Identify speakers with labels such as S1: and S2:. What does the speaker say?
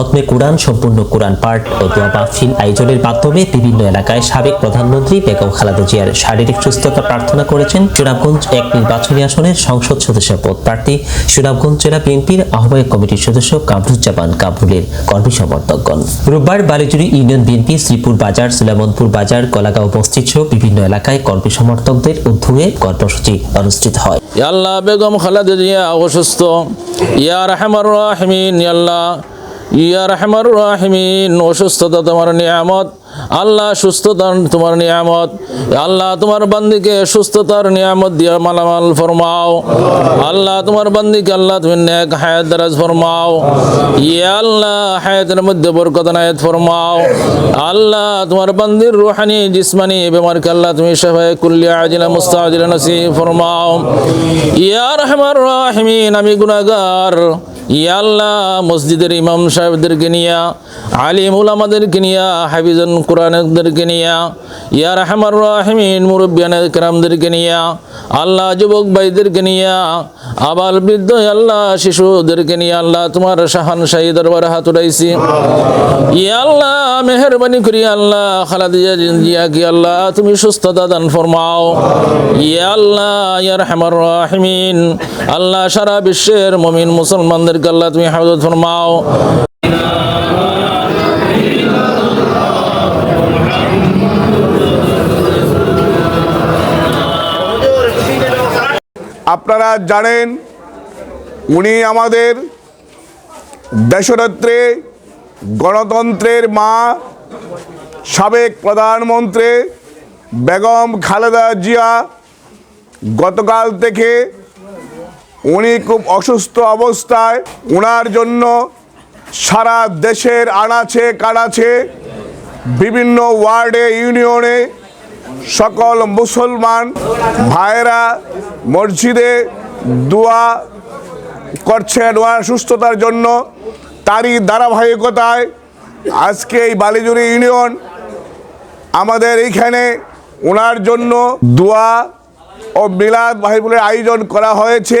S1: খতমে কোরআন, সম্পূর্ণ কোরআন পাঠ ও দোয়া মাহফিল আয়োজনের মাধ্যমে বিভিন্ন এলাকায় সাবেক প্রধানমন্ত্রী বেগম খালেদা জিয়ার শারীরিক সুস্থতা প্রার্থনা করেছেন। সুনামগঞ্জ এক নির্বাচনী আসনের সংসদ সদস্য পদ প্রার্থী সুনামগঞ্জ জেলা বিএনপির আহ্বায়ক কমিটির সদস্য কামরুজ্জামান কাবুলের কর্মী সমর্থকগণ। রোববার বালিজুরি ইউনিয়ন বিএনপি শ্রীপুর বাজার, সুলেমনপুর বাজার, কলাগাঁও মসজিদ সহ বিভিন্ন এলাকায় কর্মী সমর্থকদের উদ্যোগে কর্মসূচি অনুষ্ঠিত হয়।
S2: আল্লাহ বেগম খালেদা জিয়া অসুস্থ। ইয়া রাহমিন ইয়া আল্লাহ ইয়া রহমার রাহমিন, অসুস্থতা তোমার নিয়ামত। আল্লাহ সুস্থতা তোমার নিয়ামত। আল্লাহ তোমার বান্দিকে সুস্থতার নিয়ামত দিয়া মালামাল ফরমাও। আল্লাহ তোমার বান্দিকে আল্লাহ তুমি নেক হায়াত দারাজ ফরমাও। ইয়া আল্লাহ, হায়াতের মধ্যে বরকত নায়াত ফরমাও। আল্লাহ তোমার বান্দির রুহানি, জিসমানি, বেমারকে আল্লাহ তুমি সবাই কুল্লিয়া আজিলা, মুস্তাজিলা, নসিব ফরমাও। ইয়া রহমার রাহিমিন, আমি গুনাহগার। ইয়া আল্লাহ, মসজিদের ইমাম সাহেবদেরকে নিয়া আলিম উলামাদেরকে নিয়া, হাফিজন কোরআনদেরকে নিয়া, ইয়া রহমার রাহিমিন, মুরব্বিয়ান কেরামদেরকে নিয়া, আল্লাহ যুবক ভাইদেরকে নিয়া, আবাল বৃদ্ধ আল্লাহ শিশুদেরকে নিয়ে, আল্লাহ তোমার শাহান শাহী দরবার হাত উঠাইছি। ইয়া আল্লাহ, মেহরবানি করি আল্লাহ খালাদিয়া জিয়া কি আল্লাহ, তুমি সুস্থতা দান ফরমাও। ইয়া আল্লাহ, ইয়া রহমার রাহিমিন, আল্লাহ সারা বিশ্বের মমিন আল্লাহ তুমি হাফজত ফরমাও।
S3: আপনারা জানেন, উনি আমাদের দেশনেত্রী, গণতন্ত্রের মা, সাবেক প্রধানমন্ত্রী বেগম খালেদা জিয়া গতকাল থেকে উনি খুব অসুস্থ অবস্থায় ওনার জন্য সারা দেশের আনাচে কানাচে বিভিন্ন ওয়ার্ডে, ইউনিয়নে সকল মুসলমান ভাইয়েরা মসজিদে দোয়া করছেন ওনার সুস্থতার জন্য। তারই ধারাবাহিকতায় আজকে এই বালিজুরি ইউনিয়ন আমাদের এইখানে ওনার জন্য দোয়া ও মিলাদ মাহিবুলের আয়োজন করা হয়েছে।